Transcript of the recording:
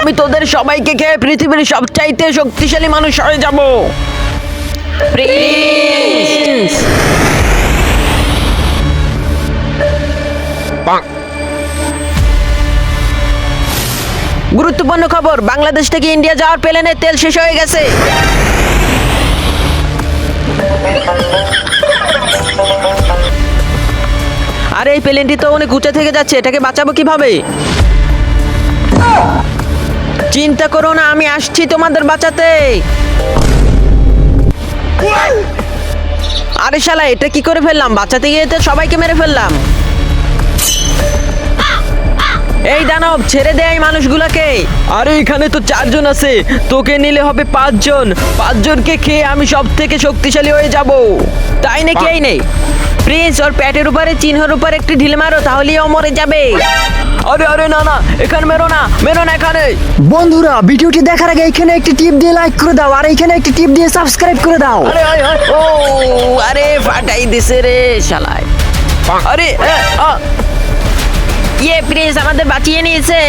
আমি তোদের সবাইকে খেয়ে পৃথিবীর সবচাইতে শক্তিশালী মানুষ হয়ে যাব। প্রিন্স গুরুত্বপূর্ণ খবর বাংলাদেশ থেকে ইন্ডিয়া যাওয়ার প্লেনের তেল শেষ হয়ে গেছে। আরে এই প্লেনটি তো অনেক উঁচা থেকে যাচ্ছে এটাকে বাঁচাবো কীভাবে? চিন্তা করো না আমি আসছি তোমাদের বাঁচাতে। আরে শালা এটা কি করে ফেললাম? বাঁচাতে গিয়ে তো সবাইকে মেরে ফেললাম। এই দানব ছেড়ে দে এই মানুষগুলোকে। আরে এখানে তো চারজন আছে। তোকে নিলে হবে পাঁচজন। পাঁচজনকে খেয়ে আমি সব থেকে শক্তিশালী হয়ে যাব। তাই নাকি এই নেই প্রিন্স ওর প্যাটের উপরে চিহ্নের উপর একটি ঢিল মারো তাহলেই ও মরে যাবে। আরে আরে না না এখানে মেরো না মেরো না এখানে। বন্ধুরা ভিডিওটি দেখার আগে এখানে একটি টিপ দিয়ে লাইক করে দাও আর এখানে একটি টিপ দিয়ে সাবস্ক্রাইব করে দাও। আরে আরে আরে, ও আরে ফাটাই দিছে রে শালায়। আরে এ, আ। ইয়ে প্লিজ আমাদের বাঁচিয়ে নিয়েছে।